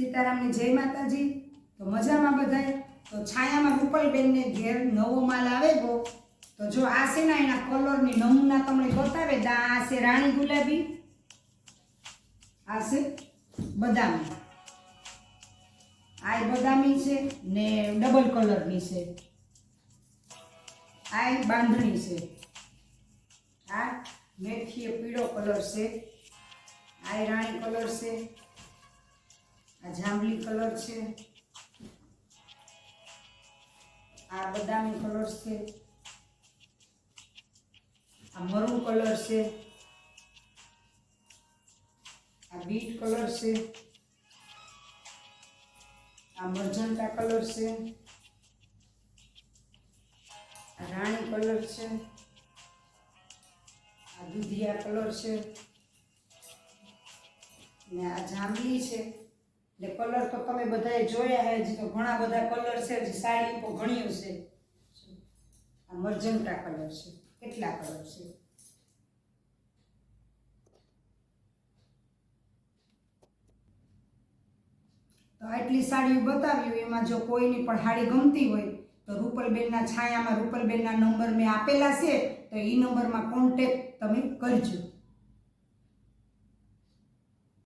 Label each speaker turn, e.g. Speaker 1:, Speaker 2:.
Speaker 1: સીતારામની જય માતાજી. તો મજામાં બધાય? તો છાયામાં રૂપલબેનને ઘેર નવો માલ આવે ગો તો જો આ છે ને એના કલરની નમૂના તમને બતાવે, દા આ છે રાણી ગુલાબી. આ છે બદામી. આ બદામી છે ને ડબલ કલરની છે. આ બાંધણી છે. આ મેથીએ પીળો કલર છે. આ રાણી કલર છે. આ જાંબલી કલર છે. આ બદામી કલર છે. આ મરૂન કલર છે. આ બીટ કલર છે. આ મરજન્ટા કલર છે. આ રાણી કલર છે. આ દુધિયા કલર છે. ને આ જાંબલી છે. એટલે કલર તો તમે બધાએ જોયા હે તો ઘણા બધા કલર છે હજી સાડી તો ઘણી છે. આ મરજન્ટા કલર છે. કેટલા કલર છે? તો આટલી સાડીઓ બતાવ્યું, એમાં જો કોઈની પણ સાડી ગમતી હોય, તો રૂપલબેનના છાયામાં રૂપલબેનના નંબર મેં આપેલા છે, તો એ નંબરમાં કોન્ટેક્ટ તમે કરજો.